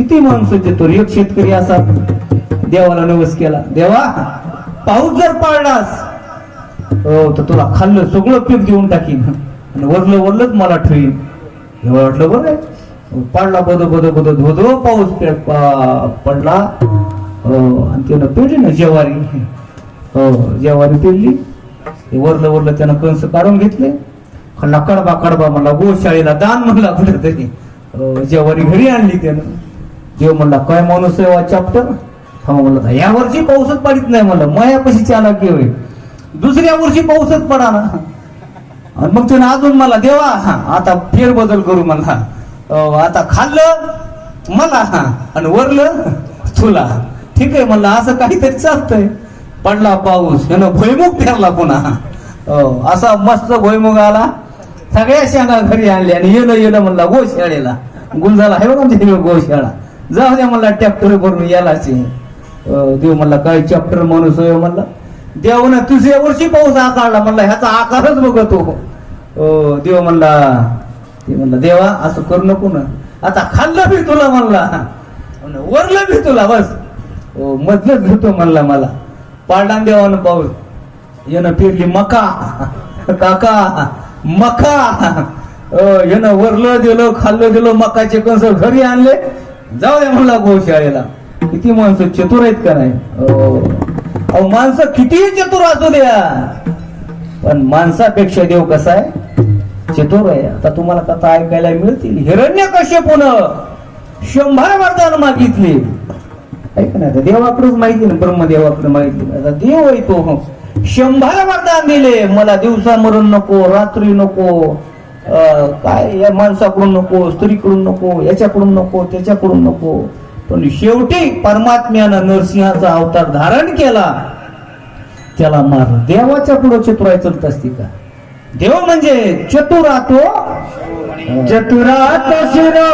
किती माणूस चतुर एक शेतकरी असा देवाला नवस केला. देवा पाऊस जर पाळलास हो तर तुला खाल्लं सगळं पीक देऊन टाकीन. आणि वरलं वरलंच मला ठेवीन. हे वाटलं बरं पाडला बदो बद बदो धोधो पाऊस पडला. हो आणि त्यानं पेरली ना जेवारी. हो जेवारी पेरली. वरलं वरलं त्यानं कंस काढून घेतले. खल्ला कडबा कडबा म्हणला गोशाळेला दान म्हणला कुठेतरी. हो, जेवारी घरी आणली त्यानं. देव म्हणला काय माणूस आहे वा चॅप्टर हा म्हणलं या वर्षी पाऊसच पडित नाही म्हणलं मायापाशी चालाकी होय दुसऱ्या वर्षी पाऊसच पडा ना. आणि मग त्यानं अजून मला देवा हा, आता फेरबदल करू मला आता खाल्लं मला हा, आणि वरलं तुला. ठीक आहे म्हणलं असं काहीतरी चालतंय. पडला पाऊस त्यानं भुईमुग फेरला पुन्हा. असा मस्त भुईमुग आला. सगळ्या शेणा घरी आणल्या आणि येणं येणं म्हणला गोशाळेला. गुलजाला आहे बघा म्हणजे आमच्या इकडे गोशाळा. जाऊ द्या मला ट्रॅक्टर भरून यालाच देव म्हणला काय चॅप्टर माणूस होय म्हणला. देवानं तुझ्या वर्षी पाऊस आकारला म्हणला ह्याचा आकारच बघतो. देव म्हणला ते म्हणला देवा असं करू नको ना. आता खाल्लं बी तुला म्हणला. वरलं बी तुला बस. मधलंच घेतो म्हणला मला. पाडला न देवानं पाऊस यानं फिरली मका. काका मका. अं, यानं वरलं दिलं खाल्लं दिलं मकाचे कंस घरी आणले. जाऊ द्या म्हणला गोशाळेला किती माणसं चतुर आहेत का नाही? अहो. माणसं कितीही चतुर असू द्या. पण माणसापेक्षा देव कसा आहे? चतुर आहे. आता तुम्हाला कथा ऐकायला मिळतील. हिरण्य कसे शंभर वरदान मागितले. ऐक ना आता देवाकडेच माहिती ना ब्रह्मदेवाकडे माहिती आता देव आहे तो. शंभर वरदान दिले. मला दिवसा मरण नको रात्री नको. काय या माणसाकडून नको स्त्रीकडून नको याच्याकडून नको त्याच्याकडून नको. पण शेवटी परमात्म्यानं नरसिंहाचा अवतार धारण केला. त्याला मार देवाच्या पुढे चतुराय चलत असते का? देव म्हणजे चतुरातो चतुरात शिरो